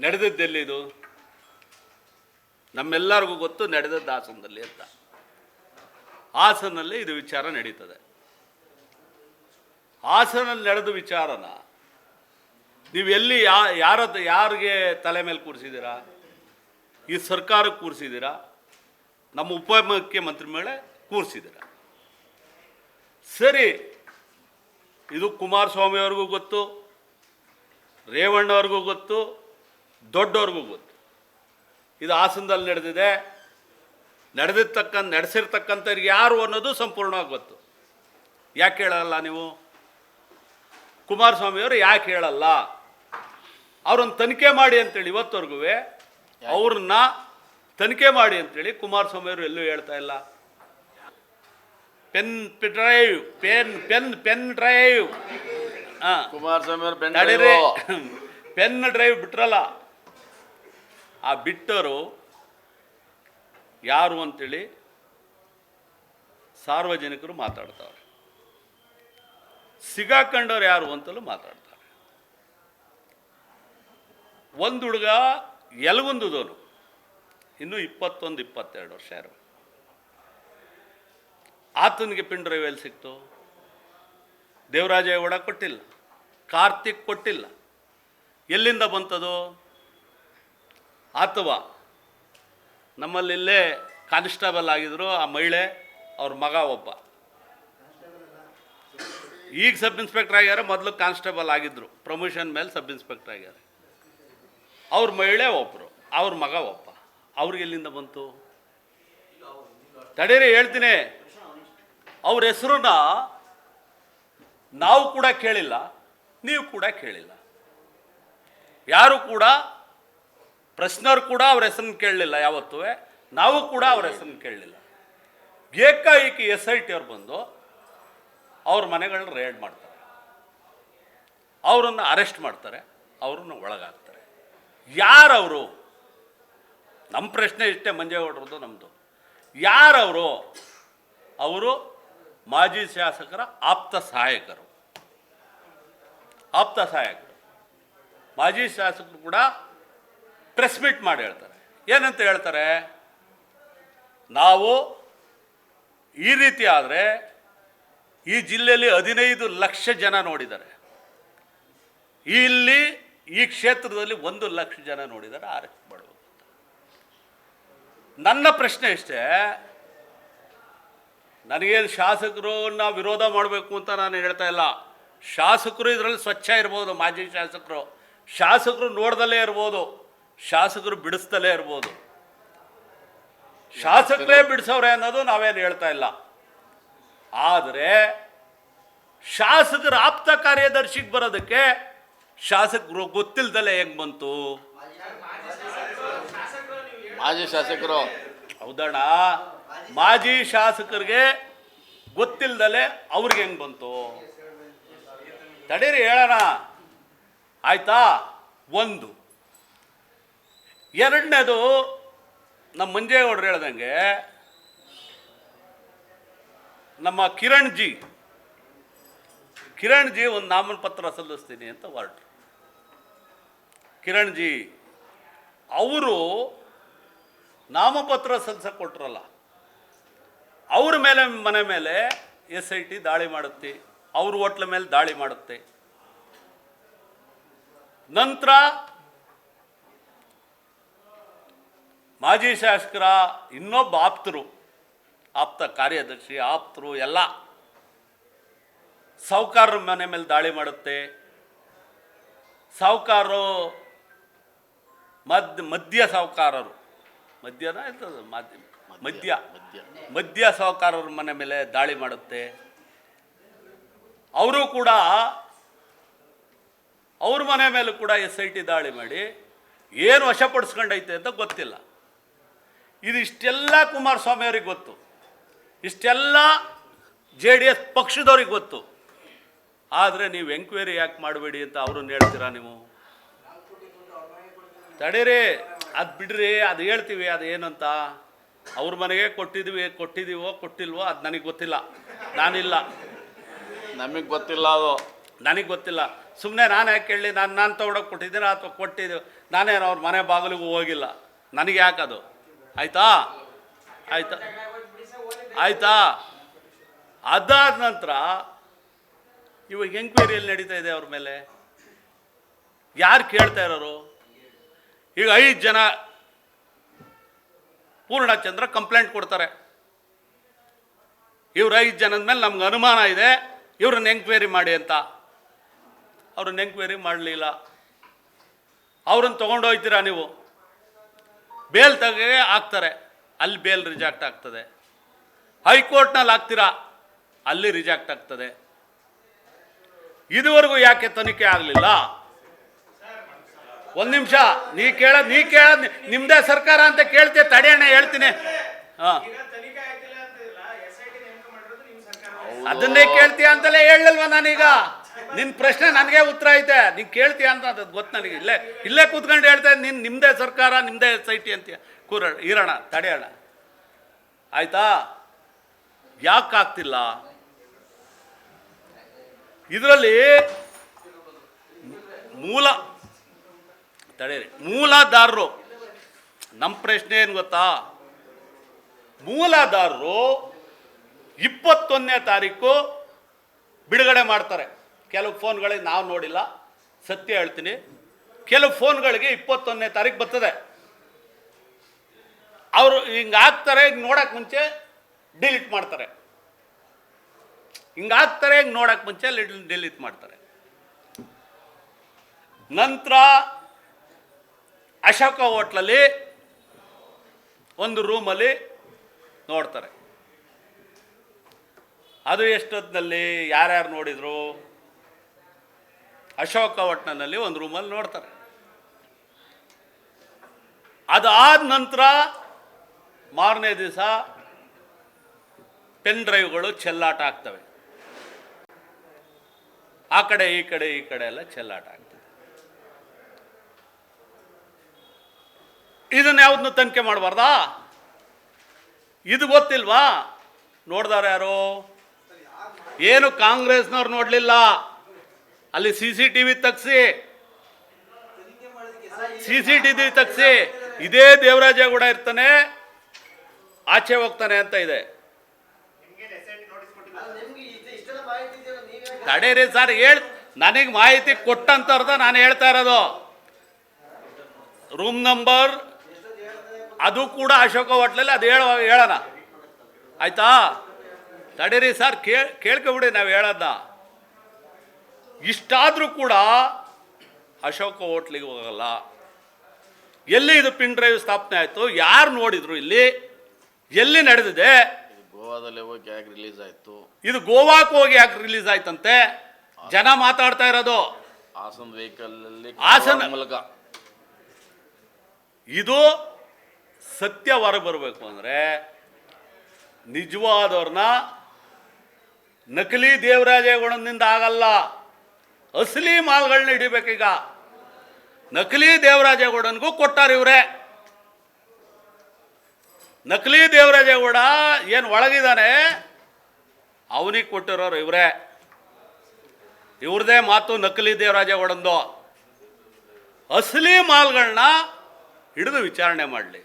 ನಡೆದದ್ದೆಲ್ಲಿದು ನಮ್ಮೆಲ್ಲರಿಗೂ ಗೊತ್ತು ನಡೆದದ್ದು ಹಾಸನದಲ್ಲಿ ಅಂತ. ಹಾಸನಲ್ಲಿ ಇದು ವಿಚಾರ ನಡೀತದೆ. ಹಾಸನಲ್ಲಿ ನಡೆದ ವಿಚಾರನ ನೀವು ಎಲ್ಲಿ ಯಾ, ಯಾರ ಯಾರಿಗೆ ತಲೆ ಮೇಲೆ ಕೂರಿಸಿದ್ದೀರಾ? ಈ ಸರ್ಕಾರಕ್ಕೆ ಕೂರಿಸಿದ್ದೀರಾ? ನಮ್ಮ ಉಪಮುಖ್ಯಮಂತ್ರಿ ಮೇಲೆ ಕೂರಿಸಿದ್ದೀರಾ? ಸರಿ, ಇದು ಕುಮಾರಸ್ವಾಮಿ ಅವ್ರಿಗೂ ಗೊತ್ತು ರೇವಣ್ಣ ಅವ್ರಿಗೂ ಗೊತ್ತು ದೊಡ್ಡವ್ರಿಗೂ ಗೊತ್ತು. ಇದು ಹಾಸನದಲ್ಲಿ ನಡೆದಿದೆ. ನಡೆದಿರ್ತಕ್ಕಂಥ ನಡೆಸಿರ್ತಕ್ಕಂಥವ್ರಿಗೆ ಯಾರು ಅನ್ನೋದು ಸಂಪೂರ್ಣವಾಗಿ ಗೊತ್ತು. ಯಾಕೆ ಹೇಳಲ್ಲ ನೀವು? ಕುಮಾರಸ್ವಾಮಿಯವರು ಯಾಕೆ ಹೇಳಲ್ಲ? ಅವ್ರನ್ನ ತನಿಖೆ ಮಾಡಿ ಅಂತೇಳಿ ಇವತ್ತವರೆಗೂ ಅವ್ರನ್ನ ತನಿಖೆ ಮಾಡಿ ಅಂತೇಳಿ ಕುಮಾರಸ್ವಾಮಿಯವರು ಎಲ್ಲೂ ಹೇಳ್ತಾ ಇಲ್ಲ. Pen drive pen pen pen drive. ಹಾಂ. ಕುಮಾರಸ್ವಾಮಿ ಅವ್ರ ಬೆನ್ ನಡೀರಿ. ಪೆನ್ ಡ್ರೈವ್ ಬಿಟ್ರಲ್ಲ. ಆ ಬಿಟ್ಟರು ಯಾರು ಅಂತೇಳಿ ಸಾರ್ವಜನಿಕರು ಮಾತಾಡ್ತಾರೆ. ಸಿಗಾಕೊಂಡವ್ರು ಯಾರು ಅಂತಲೂ ಮಾತಾಡ್ತಾರೆ. ಒಂದು ಹುಡುಗ ಎಲಗುಂದದವನು ಇನ್ನೂ ಇಪ್ಪತ್ತೊಂದು, ಇಪ್ಪತ್ತೆರಡು ವರ್ಷ ಯಾರು? ಆತನಿಗೆ ಪಿಂಡ್ರೈವ್ ಎಲ್ಲಿ ಸಿಕ್ತು? ದೇವರಾಜೇಗೌಡ ಕೊಟ್ಟಿಲ್ಲ, ಕಾರ್ತಿಕ್ ಕೊಟ್ಟಿಲ್ಲ. ಎಲ್ಲಿಂದ ಬಂತದು? ಅಥವಾ ನಮ್ಮಲ್ಲಿಲ್ಲೇ ಕಾನ್ಸ್ಟೇಬಲ್ ಆಗಿದ್ದರು ಆ ಮಹಿಳೆ, ಅವ್ರ ಮಗ ಒಬ್ಬ. ಈಗ ಸಬ್ ಇನ್ಸ್ಪೆಕ್ಟರ್ ಆಗ್ಯಾರ ಮೊದಲು ಕಾನ್ಸ್ಟೇಬಲ್ ಆಗಿದ್ರು. ಪ್ರಮೋಷನ್ ಮೇಲೆ ಸಬ್ ಇನ್ಸ್ಪೆಕ್ಟರ್ ಆಗ್ಯಾರ ಅವ್ರ ಮಹಿಳೆ ಒಬ್ಬರು ಅವ್ರ ಮಗ ಒಬ್ಬ. ಅವ್ರಿಗೆ ಎಲ್ಲಿಂದ ಬಂತು? ತಡೀರಿ, ಹೇಳ್ತೀನಿ. ಅವ್ರ ಹೆಸರನ್ನ ನಾವು ಕೂಡ ಕೇಳಿಲ್ಲ, ನೀವು ಕೂಡ ಕೇಳಿಲ್ಲ. ಯಾರು ಕೂಡ ಪ್ರಶ್ನವ್ರು ಕೂಡ ಅವ್ರ ಹೆಸರನ್ನು ಕೇಳಲಿಲ್ಲ ಯಾವತ್ತೂ. ನಾವು ಕೂಡ ಅವ್ರ ಹೆಸರನ್ನು ಕೇಳಲಿಲ್ಲ. ಏಕಾಏಕಿ ಎಸ್ ಐ ಟಿ ಅವ್ರು ಬಂದು ಅವ್ರ ಮನೆಗಳನ್ನ ರೇಡ್ ಮಾಡ್ತಾರೆ. ಅವರನ್ನು ಅರೆಸ್ಟ್ ಮಾಡ್ತಾರೆ, ಅವ್ರನ್ನ ಒಳಗಾಗ್ತಾರೆ ಯಾರವರು? ನಮ್ಮ ಪ್ರಶ್ನೆ ಇಷ್ಟೇ ಮಂಜೇಗೌಡರದ್ದು ನಮ್ಮದು ಯಾರವರು? ಅವರು ಮಾಜಿ ಶಾಸಕರ ಆಪ್ತ ಸಹಾಯಕರು. ಆಪ್ತ ಸಹಾಯಕರು. ಮಾಜಿ ಶಾಸಕರು ಕೂಡ ಪ್ರೆಸ್ ಮೀಟ್ ಮಾಡಿ ಹೇಳ್ತಾರೆ. ಏನಂತ ಹೇಳ್ತಾರೆ? ನಾವು ಈ ರೀತಿ ಆದರೆ ಈ ಜಿಲ್ಲೆಯಲ್ಲಿ ಹದಿನೈದು ಲಕ್ಷ ಜನ ನೋಡಿದ್ದಾರೆ. ಇಲ್ಲಿ ಈ ಕ್ಷೇತ್ರದಲ್ಲಿ ಒಂದು ಲಕ್ಷ ಜನ ನೋಡಿದ್ದಾರೆ ಅರೆಸ್ಟ್ ಮಾಡಬೇಕು ನನ್ನ ಪ್ರಶ್ನೆ ಇಷ್ಟೇ, ನನಗೇನು ಶಾಸಕರನ್ನ ವಿರೋಧ ಮಾಡಬೇಕು ಅಂತ ನಾನು ಹೇಳ್ತಾ ಇಲ್ಲ. ಶಾಸಕರು ಇದರಲ್ಲಿ ಸ್ವಚ್ಛ ಇರ್ಬೋದು, ಮಾಜಿ ಶಾಸಕರು. ಶಾಸಕರು ನೋಡ್ದಲ್ಲೇ ಇರ್ಬೋದು. ಶಾಸಕರು ಬಿಡಿಸ್ತಲೇ ಇರ್ಬೋದು. ಶಾಸಕರೇ ಬಿಡಿಸೋರೆ ಅನ್ನೋದು ನಾವೇನು ಹೇಳ್ತಾ ಇಲ್ಲ. ಆದರೆ ಶಾಸಕರ ಆಪ್ತ ಕಾರ್ಯದರ್ಶಿಗೆ ಬರೋದಕ್ಕೆ ಶಾಸಕರು ಗೊತ್ತಿಲ್ದಲೇ ಹೆಂಗೆ ಬಂತು? ಮಾಜಿ ಶಾಸಕರು. ಹೌದಣ್ಣ. ಮಾಜಿ ಶಾಸಕರಿಗೆ ಗೊತ್ತಿಲ್ದಲೆ ಅವ್ರಿಗೆ ಹೆಂಗ್ ಬಂತು? ತಡೀರಿ ಹೇಳೋಣ. ಆಯ್ತಾ? ಒಂದು. ಎರಡನೇದು ನಮ್ಮ ಮಂಜೇಗೌಡರು ಹೇಳ್ದಂಗೆ ನಮ್ಮ ಕಿರಣ್ ಜಿ ಕಿರಣ್ ಜಿ ಒಂದು ನಾಮಪತ್ರ ಸಲ್ಲಿಸ್ತೀನಿ ಅಂತ ಹೊರಟ್ರು ಕಿರಣ್ ಜಿ ಅವರು ನಾಮಪತ್ರ ಸಲ್ಲಿಸಕ್ಕೆ ಕೊಟ್ರಲ್ಲ ಅವ್ರ ಮೇಲೆ, ಮನೆ ಮೇಲೆ ಎಸ್ ಐ ಟಿ ದಾಳಿ ಮಾಡುತ್ತೆ, ಅವ್ರ ಹೋಟ್ಲ ಮೇಲೆ ದಾಳಿ ಮಾಡುತ್ತೆ. ನಂತರ ಮಾಜಿ ಶಾಸಕರ ಇನ್ನೊಬ್ಬ ಆಪ್ತರು, ಆಪ್ತ ಕಾರ್ಯದರ್ಶಿ, ಆಪ್ತರು ಎಲ್ಲ ಸಾಹುಕಾರರ ಮನೆ ಮೇಲೆ ದಾಳಿ ಮಾಡುತ್ತೆ. ಸಾಹುಕಾರರು ಮದ್, ಮದ್ಯ ಸಾಹುಕಾರರು ಮದ್ಯನ ಇರ್ತದೆ ಮದ್ಯ ಮದ್ಯ. ಮದ್ಯ ಸಾಹುಕಾರರ ಮನೆ ಮೇಲೆ ದಾಳಿ ಮಾಡುತ್ತೆ. ಅವರು ಕೂಡ, ಅವ್ರ ಮನೆ ಮೇಲೂ ಕೂಡ ಎಸ್ ಐ ಟಿ ದಾಳಿ ಮಾಡಿ, ಏನು ವಶಪಡಿಸ್ಕೊಂಡೈತೆ ಅಂತ ಗೊತ್ತಿಲ್ಲ. ಇದು ಇಷ್ಟೆಲ್ಲ ಕುಮಾರಸ್ವಾಮಿ ಅವ್ರಿಗೆ ಗೊತ್ತು. ಇಷ್ಟೆಲ್ಲ ಜೆ ಡಿ ಎಸ್ ಪಕ್ಷದವ್ರಿಗೆ ಗೊತ್ತು. ಆದರೆ ನೀವು ಎಂಕ್ವೈರಿ ಯಾಕೆ ಮಾಡಬೇಡಿ ಅಂತ ಅವ್ರನ್ನ ಹೇಳ್ತೀರಾ ನೀವು? ತಡೀರಿ ಅದು ಬಿಡ್ರಿ ಅದು ಹೇಳ್ತೀವಿ ಅದು ಏನಂತ. ಅವ್ರ ಮನೆಗೆ ಕೊಟ್ಟಿದ್ವಿ ಕೊಟ್ಟಿದ್ದೀವೋ ಕೊಟ್ಟಿಲ್ವೋ ಅದು ನನಗೆ ಗೊತ್ತಿಲ್ಲ. ನಾನಿಲ್ಲ. ನಮಗೆ ಗೊತ್ತಿಲ್ಲ ಅದು. ನನಗೆ ಗೊತ್ತಿಲ್ಲ. ಸುಮ್ಮನೆ ನಾನು ಯಾಕೆ ಹೇಳಿ ನಾನು ನಾನು ತೊಗೊಂಡೋಗಿ ಕೊಟ್ಟಿದ್ದೀನ ಅಥವಾ ಕೊಟ್ಟಿದ್ದೀವಿ ನಾನೇನು ಅವ್ರ ಮನೆ ಬಾಗಿಲಿಗೂ ಹೋಗಿಲ್ಲ. ನನಗೆ ಯಾಕದು? ಆಯ್ತಾ? ಆಯ್ತಾ? ಆಯ್ತಾ? ಅದಾದ ನಂತರ ಇವಾಗ ಎಂಕ್ವೈರಿಯಲ್ಲಿ ನಡೀತಾ ಇದೆ ಅವ್ರ ಮೇಲೆ? ಯಾರು ಕೇಳ್ತಾ ಇರೋರು? ಈಗ ಐದು ಜನ ಪೂರ್ಣಚಂದ್ರ ಕಂಪ್ಲೇಂಟ್ ಕೊಡ್ತಾರೆ. ಇವ್ರು ಐದು ಜನದ ಮೇಲೆ ನಮ್ಗೆ ಅನುಮಾನ ಇದೆ, ಇವ್ರನ್ನ ಎಂಕ್ವೈರಿ ಮಾಡಿ ಅಂತ. ಅವ್ರನ್ನ ಎಂಕ್ವೈರಿ ಮಾಡಲಿಲ್ಲ. ಅವ್ರನ್ನ ತೊಗೊಂಡೋಗ್ತೀರಾ ನೀವು? ಬೇಲ್ ತೆಗೆ ಹಾಕ್ತಾರೆ. ಅಲ್ಲಿ ಬೇಲ್ ರಿಜೆಕ್ಟ್ ಆಗ್ತದೆ. ಹೈಕೋರ್ಟ್ನಲ್ಲಿ ಹಾಕ್ತೀರಾ? ಅಲ್ಲಿ ರಿಜೆಕ್ಟ್ ಆಗ್ತದೆ. ಇದುವರೆಗೂ ಯಾಕೆ ತನಿಖೆ ಆಗಲಿಲ್ಲ? ಒಂದು ನಿಮಿಷ, ನೀ ಕೇಳ ನೀ ಕೇಳ ನಿಮ್ಮದೇ ಸರ್ಕಾರ ಅಂತ ಕೇಳ್ತೀಯ, ತಡೆಯಣ್ಣ ಹೇಳ್ತೀನಿ. ಹಾಂ. ಅದನ್ನೇ ಕೇಳ್ತೀಯ ಅಂತಲೇ ಹೇಳಲ್ವ ನಾನೀಗ? ನಿನ್ನ ಪ್ರಶ್ನೆ ನನಗೆ ಉತ್ತರ ಐತೆ. ನೀನು ಕೇಳ್ತೀಯ ಅಂತ ಅದು ಗೊತ್ತು ನನಗೆ. ಇಲ್ಲೇ ಇಲ್ಲೇ ಕೂತ್ಕೊಂಡು ಹೇಳ್ತಾ ನಿನ್ ನಿಮ್ಮದೇ ಸರ್ಕಾರ ನಿಮ್ಮದೇ ಸೈಟಿ ಟಿ ಅಂತೀಯ. ಕೂರ ಇರೋಣ ತಡೆಯೋಣ. ಆಯ್ತಾ? ಯಾಕೆ ಆಗ್ತಿಲ್ಲ? ಇದರಲ್ಲಿ ಮೂಲ ತಡೀರಿ ಮೂಲದಾರರು ನಮ್ಮ ಪ್ರಶ್ನೆ ಏನು ಗೊತ್ತಾ? ಮೂಲದಾರರು ಇಪ್ಪತ್ತೊಂದನೇ ತಾರೀಕು ಬಿಡುಗಡೆ ಮಾಡ್ತಾರೆ. ಕೆಲವು ಫೋನ್ಗಳಿಗೆ ನಾವು ನೋಡಿಲ್ಲ. ಸತ್ಯ ಹೇಳ್ತೀನಿ. ಕೆಲವು ಫೋನ್ಗಳಿಗೆ ಇಪ್ಪತ್ತೊಂದನೇ ತಾರೀಕು ಬರ್ತದೆ. ಅವರು ಹಿಂಗೆ ಹಾಕ್ತಾರೆ, ಹಿಂಗೆ ನೋಡೋಕೆ ಮುಂಚೆ ಡಿಲೀಟ್ ಮಾಡ್ತಾರೆ. ಹಿಂಗೆ ಹಾಕ್ತಾರೆ, ಹಿಂಗೆ ನೋಡೋಕೆ ಮುಂಚೆ ಡಿಲೀಟ್ ಮಾಡ್ತಾರೆ. ನಂತರ ಅಶೋಕ ಹೋಟ್ಲಲ್ಲಿ ಒಂದು ರೂಮಲ್ಲಿ ನೋಡ್ತಾರೆ. ಅದು ಎಷ್ಟೊತ್ತಿನಲ್ಲಿ, ಯಾರ್ಯಾರು ನೋಡಿದ್ರು? ಅಶೋಕ ಒಟ್ನಲ್ಲಿ ಒಂದು ರೂಮಲ್ಲಿ ನೋಡ್ತಾರೆ. ಅದಾದ ನಂತರ ಮಾರನೇ ದಿವಸ ಪೆನ್ ಡ್ರೈವ್ಗಳು ಚೆಲ್ಲಾಟ ಆಗ್ತವೆ. ಆ ಕಡೆ, ಈ ಕಡೆ ಈ ಕಡೆ ಎಲ್ಲ ಚೆಲ್ಲಾಟ ಆಗ್ತದೆ. ಇದನ್ನ ಯಾವ್ದನ್ನು ತನಿಖೆ ಮಾಡಬಾರ್ದಾ? ಇದು ಗೊತ್ತಿಲ್ವಾ? ನೋಡ್ದಾರ ಯಾರು? ಏನು ಕಾಂಗ್ರೆಸ್ನವ್ರು ನೋಡಲಿಲ್ಲ. ಅಲ್ಲಿ ಸಿ ಸಿ ಟಿ ವಿ ತಗ್ಸಿ. ಸಿ ಸಿ ಟಿ ವಿ ತಗ್ಸಿ. ಇದೇ ದೇವರಾಜೇಗೌಡ ಇರ್ತಾನೆ, ಆಚೆ ಹೋಗ್ತಾನೆ ಅಂತ ಇದೆ. ತಡೀರಿ ಸರ್, ಹೇಳ್, ನನಗೆ ಮಾಹಿತಿ ಕೊಟ್ಟಂತರ್ದ ನಾನು ಹೇಳ್ತಾ ಇರೋದು. ರೂಮ್ ನಂಬರ್, ಅದು ಕೂಡ ಅಶೋಕ ಹೋಟ್ಲಲ್ಲಿ, ಅದು ಹೇಳ ಹೇಳೋಣ. ಆಯ್ತಾ? ತಡೀರಿ ಸರ್, ಕೇಳ್, ಕೇಳ್ಕೊಬಿಡಿ ನಾವು ಹೇಳೋದ ಇಷ್ಟಾದರೂ ಕೂಡ ಅಶೋಕ ಹೋಟ್ಲಿಗೆ ಹೋಗಲ್ಲ. ಎಲ್ಲಿ ಇದು ಪಿನ್ ಡ್ರೈವ್ ಸ್ಥಾಪನೆ ಆಯಿತು ಯಾರು ನೋಡಿದ್ರು ಇಲ್ಲಿ? ಎಲ್ಲಿ ನಡೆದಿದೆ? ಗೋವಾದಲ್ಲಿ ಹೋಗಿ ಯಾಕೆ ರಿಲೀಸ್ ಆಯಿತು? ಇದು ಗೋವಾಕ್ಕೆ ಹೋಗಿ ಯಾಕೆ ರಿಲೀಸ್ ಆಯ್ತಂತೆ? ಜನ ಮಾತಾಡ್ತಾ ಇರೋದು. ಹಾಸನ್ ವೆಹಿಕಲ್ ಹಾಸನ- ಮೂಲಕ. ಇದು ಸತ್ಯ ಹೊರಗೆ ಬರಬೇಕು ಅಂದರೆ ನಿಜವಾದವ್ರನ್ನ ನಕಲಿ ದೇವರಾಜೇಗೌಡನಿಂದ ಆಗಲ್ಲ. ಅಸಲಿ ಮಾಲ್ಗಳನ್ನ ಹಿಡಿಬೇಕೀಗ. ನಕಲಿ ದೇವರಾಜೇಗೌಡನಿಗೂ ಕೊಟ್ಟಾರ ಇವರೇ. ನಕಲಿ ದೇವರಾಜೇಗೌಡ ಏನು ಒಳಗಿದ್ದಾನೆ ಅವನಿಗೆ ಕೊಟ್ಟಿರೋರು ಇವರೇ. ಇವ್ರದೇ ಮಾತು ನಕಲಿ ದೇವರಾಜೇಗೌಡಂದು. ಅಸಲಿ ಮಾಲ್ಗಳನ್ನ ಹಿಡಿದು ವಿಚಾರಣೆ ಮಾಡಲಿ.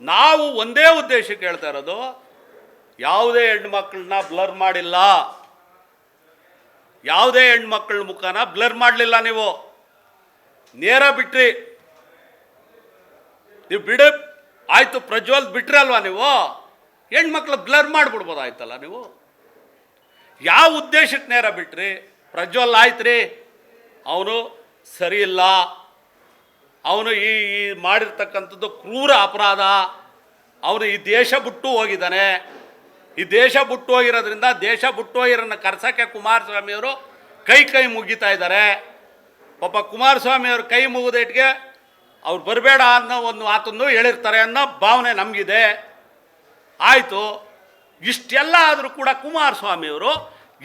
ನಾವು ಒಂದೇ ಉದ್ದೇಶಕ್ಕೆ ಹೇಳ್ತಾ ಇರೋದು, ಯಾವುದೇ ಹೆಣ್ಮಕ್ಳನ್ನ ಬ್ಲರ್ ಮಾಡಿಲ್ಲ. ಯಾವುದೇ ಹೆಣ್ಮಕ್ಳ ಮುಖನ ಬ್ಲರ್ ಮಾಡಲಿಲ್ಲ ನೀವು. ನೇರ ಬಿಟ್ರಿ. ನೀವು ಬಿಡ. ಆಯಿತು, ಪ್ರಜ್ವಲ್ ಬಿಟ್ರಿ ಅಲ್ವಾ ನೀವು? ಹೆಣ್ಮಕ್ಳು ಬ್ಲರ್ ಮಾಡಿಬಿಡ್ಬೋದಾಯ್ತಲ್ಲ ನೀವು? ಯಾವ ಉದ್ದೇಶಕ್ಕೆ ನೇರ ಬಿಟ್ರಿ? ಪ್ರಜ್ವಲ್ ಆಯ್ತ್ರಿ. ಅವನು ಸರಿ ಇಲ್ಲ. ಅವನು ಈ ಈ ಮಾಡಿರ್ತಕ್ಕಂಥದ್ದು ಕ್ರೂರ ಅಪರಾಧ. ಅವನು ಈ ದೇಶ ಬಿಟ್ಟು ಹೋಗಿದ್ದಾನೆ. ಈ ದೇಶ ಬಿಟ್ಟೋಗಿರೋದ್ರಿಂದ ದೇಶ ಬಿಟ್ಟು ಕರ್ಸೋಕ್ಕೆ ಕುಮಾರಸ್ವಾಮಿಯವರು ಕೈ ಕೈ ಮುಗಿತಾ ಇದ್ದಾರೆ. ಪಾಪ ಕುಮಾರಸ್ವಾಮಿಯವರು ಕೈ ಮುಗಿದಿಟ್ಗೆ ಅವ್ರು ಬರಬೇಡ ಅನ್ನೋ ಒಂದು ಮಾತನ್ನು ಹೇಳಿರ್ತಾರೆ ಅನ್ನೋ ಭಾವನೆ ನಮಗಿದೆ. ಆಯಿತು, ಇಷ್ಟೆಲ್ಲ ಆದರೂ ಕೂಡ ಕುಮಾರಸ್ವಾಮಿಯವರು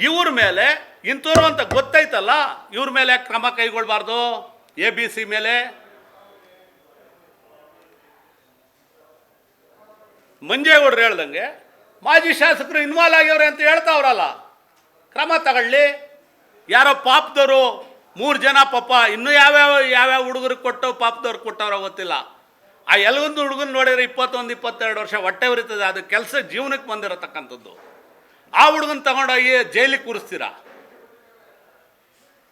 ಇವ್ರ ಮೇಲೆ, ಇಂಥವ್ರು ಅಂತ ಗೊತ್ತೈತಲ್ಲ ಇವ್ರ ಮೇಲೆ ಕ್ರಮ ಕೈಗೊಳ್ಬಾರ್ದು? ಎ ಬಿ ಸಿ ಮೇಲೆ? ಮಂಜೇಗೌಡರು ಹೇಳ್ದಂಗೆ ಮಾಜಿ ಶಾಸಕರು ಇನ್ವಾಲ್ವ್ ಆಗ್ಯವ್ರೆ ಅಂತ ಹೇಳ್ತಾವ್ರಲ್ಲ ಕ್ರಮ ತಗೊಳ್ಳಿ. ಯಾರೋ ಪಾಪದವರು ಮೂರು ಜನ ಪಾಪ, ಇನ್ನೂ ಯಾವ್ಯಾವ ಯಾವ್ಯಾವ ಹುಡುಗರಿಗೆ ಕೊಟ್ಟು ಪಾಪದವ್ರಿಗೆ ಕೊಟ್ಟವ್ರೋ ಗೊತ್ತಿಲ್ಲ. ಆ ಎಲ್ಗೊಂದು ಹುಡುಗನ ನೋಡಿದ್ರೆ ಇಪ್ಪತ್ತೊಂದು, ಇಪ್ಪತ್ತೆರಡು ವರ್ಷ ಹೊಟ್ಟೆ ಉರಿತದೆ, ಅದು ಕೆಲಸ ಜೀವನಕ್ಕೆ ಬಂದಿರತಕ್ಕಂಥದ್ದು. ಆ ಹುಡುಗನ ತಗೊಂಡೋಗಿ ಜೈಲಿಗೆ ಕೂರಿಸ್ತೀರಾ?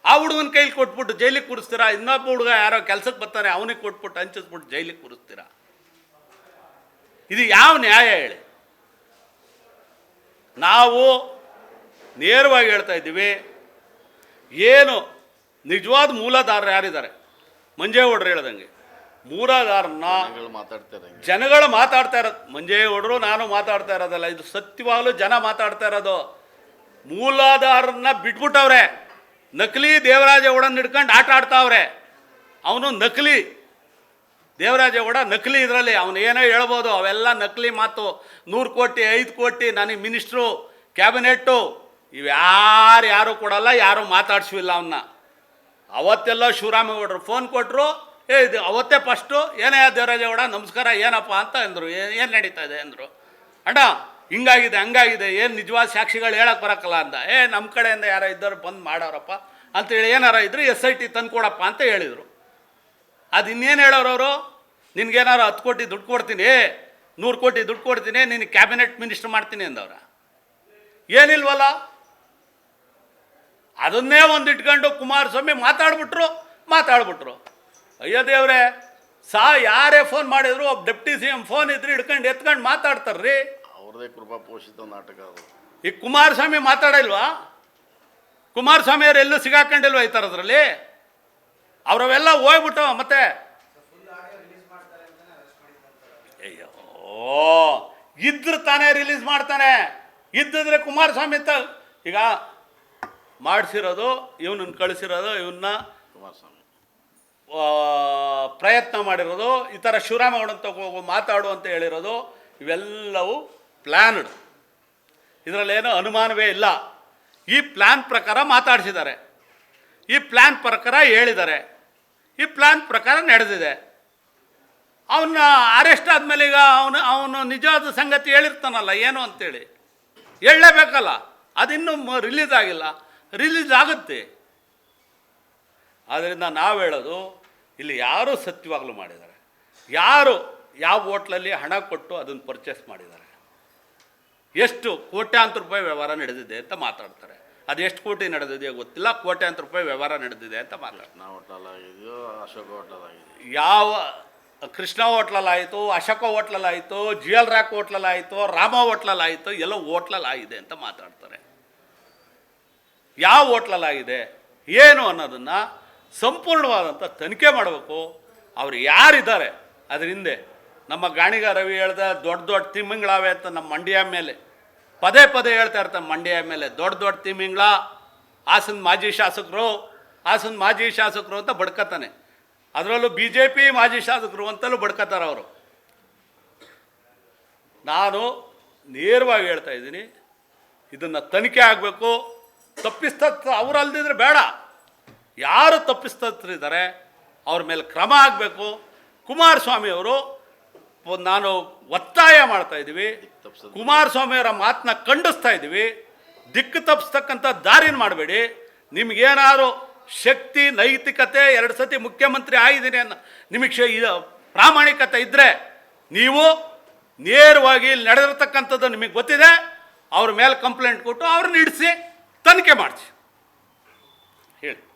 ಆ ಹುಡುಗನ ಕೈಲಿ ಕೊಟ್ಬಿಟ್ಟು ಜೈಲಿಗೆ ಕೂರಿಸ್ತೀರಾ? ಇನ್ನೊಬ್ಬ ಹುಡುಗ ಯಾರೋ ಕೆಲ್ಸಕ್ಕೆ ಬರ್ತಾರೆ ಅವನಿಗೆ ಕೊಟ್ಬಿಟ್ಟು ಹಂಚಿಸ್ಬಿಟ್ಟು ಜೈಲಿಗೆ ಕೂರಿಸ್ತೀರಾ? ಇದು ಯಾವ ನ್ಯಾಯ ಹೇಳಿ? ನಾವು ನೇರವಾಗಿ ಹೇಳ್ತಾ ಇದ್ದೀವಿ ಏನು ನಿಜವಾದ ಮೂಲಾಧಾರರು ಯಾರಿದ್ದಾರೆ? ಮಂಜೇಗೌಡರು ಹೇಳ್ದಂಗೆ. ಮೂಲಾಧಾರನ ಜನಗಳು ಮಾತಾಡ್ತಾರೆ ಜನಗಳು ಮಾತಾಡ್ತಾ ಇರೋದು ಮಂಜೇಗೌಡರು ನಾನು ಮಾತಾಡ್ತಾ ಇರೋದಲ್ಲ ಇದು ಸತ್ಯವಾಗಲೂ ಜನ ಮಾತಾಡ್ತಾ ಇರೋದು. ಮೂಲಾಧಾರನ್ನ ಬಿಟ್ಬಿಟ್ಟವ್ರೆ. ನಕಲಿ ದೇವರಾಜ ಒಡನ್ ಹಿಡ್ಕೊಂಡು ಆಟ ಆಡ್ತಾವ್ರೆ. ಅವನು ನಕಲಿ ದೇವರಾಜೇಗೌಡ ನಕಲಿ ಇದರಲ್ಲಿ, ಅವನು ಏನೋ ಹೇಳ್ಬೋದು, ಅವೆಲ್ಲ ನಕಲಿ ಮಾತು. ನೂರು ಕೋಟಿ, ಐದು ಕೋಟಿ ನನಗೆ ಮಿನಿಸ್ಟ್ರು, ಕ್ಯಾಬಿನೆಟ್ಟು, ಇವ್ಯಾರು ಯಾರು ಕೊಡಲ್ಲ, ಯಾರು ಮಾತಾಡ್ಸಿಲ್ಲ ಅವನ್ನ ಅವತ್ತೆಲ್ಲ ಶಿವರಾಮೇಗೌಡರು ಫೋನ್ ಕೊಟ್ಟರು ಏ, ಇದು ಅವತ್ತೇ ಫಸ್ಟು ಏನೇ ದೇವರಾಜೇಗೌಡ ನಮಸ್ಕಾರ, ಏನಪ್ಪ ಅಂತ ಅಂದರು. ಏನು ನಡೀತಾ ಇದೆ ಅಂದರು. ಅಣ್ಣ ಹಿಂಗಾಗಿದೆ, ಹಂಗಾಗಿದೆ, ಏನು ನಿಜವಾದ ಸಾಕ್ಷಿಗಳು ಹೇಳಕ್ಕೆ ಬರೋಕ್ಕಲ್ಲ ಅಂತ ಏ ನಮ್ಮ ಕಡೆಯಿಂದ ಯಾರೋ ಇದ್ದವ್ರು ಬಂದು ಮಾಡೋರಪ್ಪ ಅಂತೇಳಿ ಏನಾರ ಇದ್ರು ಎಸ್ ಐ ಟಿ ತಂದು ಕೊಡಪ್ಪ ಅಂತ ಹೇಳಿದರು. ಅದು ಇನ್ನೇನು ಹೇಳೋರು ಅವರು? ನಿನಗೇನಾರು ಹತ್ತು ಕೋಟಿ ದುಡ್ಡು ಕೊಡ್ತೀನಿ ನೂರು ಕೋಟಿ ದುಡ್ಡು ಕೊಡ್ತೀನಿ ನಿನಗೆ ಕ್ಯಾಬಿನೆಟ್ ಮಿನಿಸ್ಟರ್ ಮಾಡ್ತೀನಿ ಅಂದವ್ರ. ಏನಿಲ್ವಲ್ಲ? ಅದನ್ನೇ ಒಂದು ಇಟ್ಕೊಂಡು ಕುಮಾರಸ್ವಾಮಿ ಮಾತಾಡ್ಬಿಟ್ರು ಮಾತಾಡ್ಬಿಟ್ರು. ಅಯ್ಯೋ ದೇವ್ರೆ ಸಾ ಯಾರೇ ಫೋನ್ ಮಾಡಿದ್ರು ಒಬ್ಬ ಡೆಪ್ಟಿ ಸಿ ಎಂ ಫೋನ್ ಇದ್ರೆ ಹಿಡ್ಕೊಂಡು ಎತ್ಕೊಂಡು ಮಾತಾಡ್ತಾರ್ರಿ. ಅವ್ರದೇ ಕೃಪಾ ಪೋಷಿತ ನಾಟಕ ಅದು. ಈ ಕುಮಾರಸ್ವಾಮಿ ಮಾತಾಡಿಲ್ವಾ? ಕುಮಾರಸ್ವಾಮಿ ಅವ್ರು ಎಲ್ಲೂ ಸಿಗಾಕೊಂಡಿಲ್ವಾ ಈ ಥರದ್ರಲ್ಲಿ? ಅವ್ರವೆಲ್ಲ ಹೋಗ್ಬಿಟ್ಟು ಮತ್ತೆ ಅಯ್ಯೋ, ಇದ್ರೆ ತಾನೇ ರಿಲೀಸ್ ಮಾಡ್ತಾನೆ. ಇದ್ದಿದ್ರೆ ಕುಮಾರಸ್ವಾಮಿ ತ ಈಗ ಮಾಡಿಸಿರೋದು, ಇವನನ್ನು ಕಳಿಸಿರೋದು, ಇವನ್ನ ಕುಮಾರಸ್ವಾಮಿ ಪ್ರಯತ್ನ ಮಾಡಿರೋದು, ಈ ಥರ ಶಿವರಾಮಗೌಡನ್ ತಗೋ ಮಾತಾಡು ಅಂತ ಹೇಳಿರೋದು, ಇವೆಲ್ಲವೂ ಪ್ಲ್ಯಾನ್ಡ್ ಇದರಲ್ಲೇನೋ ಅನುಮಾನವೇ ಇಲ್ಲ. ಈ ಪ್ಲ್ಯಾನ್ ಪ್ರಕಾರ ಮಾತಾಡಿಸಿದ್ದಾರೆ. ಈ ಪ್ಲ್ಯಾನ್ ಪ್ರಕಾರ ಹೇಳಿದ್ದಾರೆ. ಈ ಪ್ಲ್ಯಾನ್ ಪ್ರಕಾರ ನಡೆದಿದೆ. ಅವನ್ನ ಅರೆಸ್ಟ್ ಆದಮೇಲೆ ಈಗ ಅವನು ಅವನು ನಿಜವಾದ ಸಂಗತಿ ಹೇಳಿರ್ತಾನಲ್ಲ, ಏನು ಅಂತೇಳಿ. ಹೇಳಲೇಬೇಕಲ್ಲ, ಅದಿನ್ನೂ ರಿಲೀಸ್ ಆಗಿಲ್ಲ. ರಿಲೀಸ್ ಆಗುತ್ತೆ. ಆದ್ದರಿಂದ ನಾವು ಹೇಳೋದು, ಇಲ್ಲಿ ಯಾರು ಸತ್ಯವಾಗಲು ಮಾಡಿದ್ದಾರೆ. ಯಾರು, ಯಾವ ಹೋಟ್ಲಲ್ಲಿ ಹಣ ಕೊಟ್ಟು ಅದನ್ನು ಪರ್ಚೇಸ್ ಮಾಡಿದ್ದಾರೆ. ಎಷ್ಟು ಕೋಟ್ಯಾಂತರ ರೂಪಾಯಿ ವ್ಯವಹಾರ ನಡೆದಿದೆ ಅಂತ ಮಾತಾಡ್ತಾರೆ. ಅದು ಎಷ್ಟು ಕೋಟಿ ನಡೆದಿದೆಯೋ ಗೊತ್ತಿಲ್ಲ. ಕೋಟ್ಯಾಂತರ ರೂಪಾಯಿ ವ್ಯವಹಾರ ನಡೆದಿದೆ ಅಂತ ಮಾತಾಡ್ತಾರೆ. ಕೃಷ್ಣ ಹೋಟೆಲ್ ಆಗಿದೆಯೋ ಅಶೋಕ ಹೋಟೆಲ್ ಆಗಿದೆ ಯಾವ ಕೃಷ್ಣ ಹೋಟ್ಲಲ್ಲಾಯಿತು ಅಶೋಕ ಹೋಟ್ಲಲ್ಲಾಯಿತು ಜಿ ಎಲ್ ರಾಕ್ ಹೋಟ್ಲಲ್ಲಾಯಿತು ರಾಮ ಹೋಟ್ಲಲ್ಲಾಯಿತು ಎಲ್ಲ ಹೋಟ್ಲಲ್ಲಾಗಿದೆ ಅಂತ ಮಾತಾಡ್ತಾರೆ. ಯಾವ ಹೋಟ್ಲಲ್ಲಾಗಿದೆ ಏನು ಅನ್ನೋದನ್ನು ಸಂಪೂರ್ಣವಾದಂಥ ತನಿಖೆ ಮಾಡಬೇಕು. ಅವ್ರು ಯಾರಿದ್ದಾರೆ? ಅದ್ರ ಹಿಂದೆ ನಮ್ಮ ಗಾಣಿಗ ರವಿ ಹೇಳ್ದ ದೊಡ್ಡ ದೊಡ್ಡ ತಿಮ್ಮಂಗಳಾವೆ ಅಂತ ನಮ್ಮ ಮಂಡ್ಯ ಮೇಲೆ ಪದೇ ಪದೇ ಹೇಳ್ತಾ ಇರ್ತಾರೆ ಮಂಡ್ಯ ಮೇಲೆ ದೊಡ್ಡ ದೊಡ್ಡ ತಿಮಿಂಗ್ಳ ಹಾಸನ ಮಾಜಿ ಶಾಸಕರು, ಹಾಸನ ಮಾಜಿ ಶಾಸಕರು ಅಂತ ಬಡ್ಕತಾನೆ ಅದರಲ್ಲೂ ಬಿ ಜೆ ಪಿ ಮಾಜಿ ಶಾಸಕರು ಅಂತಲೂ ಬಡ್ಕತಾರೆ ಅವರು. ನಾನು ನೇರವಾಗಿ ಹೇಳ್ತಾ ಇದ್ದೀನಿ, ಇದನ್ನು ತನಿಖೆ ಆಗಬೇಕು. ತಪ್ಪಿಸ್ತ ಅವ್ರು ಅಲ್ದಿದ್ರೆ ಬೇಡ. ಯಾರು ತಪ್ಪಿಸ್ತರಿದ್ದಾರೆ ಅವ್ರ ಮೇಲೆ ಕ್ರಮ ಆಗಬೇಕು. ಕುಮಾರಸ್ವಾಮಿ ಅವರು, ನಾನು ಒತ್ತಾಯ ಮಾಡ್ತಾ ಇದ್ದೀವಿ. ತಪ್ಪಿಸೋದು. ಕುಮಾರಸ್ವಾಮಿ ಅವರ ಮಾತನ್ನ ಖಂಡಿಸ್ತಾ ಇದ್ದೀವಿ. ದಿಕ್ಕು ತಪ್ಪಿಸ್ತಕ್ಕಂಥ ದಾರಿನ ಮಾಡಬೇಡಿ. ನಿಮಗೇನಾದ್ರು ಶಕ್ತಿ, ನೈತಿಕತೆ, ಎರಡು ಸತಿ ಮುಖ್ಯಮಂತ್ರಿ ಆಗಿದ್ದೀನಿ ಅನ್ನೋ ನಿಮಗೆ ಪ್ರಾಮಾಣಿಕತೆ ಇದ್ದರೆ ನೀವು ನೇರವಾಗಿ ಇಲ್ಲಿ ನಡೆದಿರ್ತಕ್ಕಂಥದ್ದು ನಿಮಗೆ ಗೊತ್ತಿದೆ. ಅವ್ರ ಮೇಲೆ ಕಂಪ್ಲೇಂಟ್ ಕೊಟ್ಟು ಅವ್ರನ್ನ ಇಡಿಸಿ ತನಿಖೆ ಮಾಡಿಸಿ. ಹೇಳಿ.